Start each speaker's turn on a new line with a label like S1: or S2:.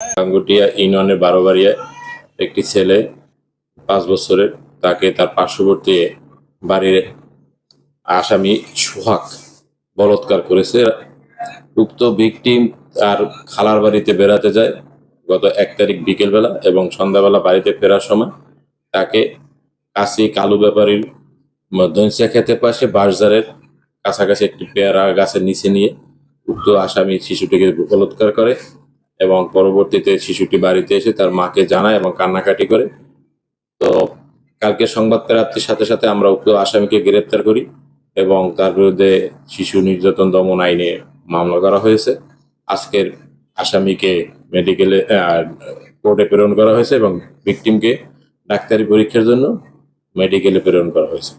S1: গাঙ্গুটিয়া ইউনিয়নের বারোবাড়িয়ায় একটি ছেলে পাঁচ বছরের, তাকে তার পার্শ্ববর্তী বাড়ির আসামি সোহাগ বলৎকার করেছে। উক্ত ভিকটিম তার খালার বাড়িতে বেড়াতে যায় গত এক তারিখ বিকেলবেলা এবং সন্ধ্যাবেলা বাড়িতে ফেরার সময় তাকে কাশি কালু ব্যাপারীর দনসিয়া খেতের পাশে বাঁশঝাড়ের কাছাকাছি একটি পেয়ারা গাছের নিচে নিয়ে উক্ত আসামি শিশুটিকে বলৎকার করে। এবং পরবর্তীতে শিশুটি বাড়িতে এসে তার মাকে জানায় এবং কান্নাকাটি করে। তো কালকে সংবাদ প্রাপ্তির সাথে সাথে আমরা উক্ত আসামিকে গ্রেপ্তার করি এবং তার বিরুদ্ধে শিশু নির্যাতন দমন আইনে মামলা করা হয়েছে। আজকের আসামিকে মেডিকেলে কোর্টে প্রেরণ করা হয়েছে এবং ভিকটিমকে ডাক্তারি পরীক্ষার জন্য মেডিকেলে প্রেরণ করা হয়েছে।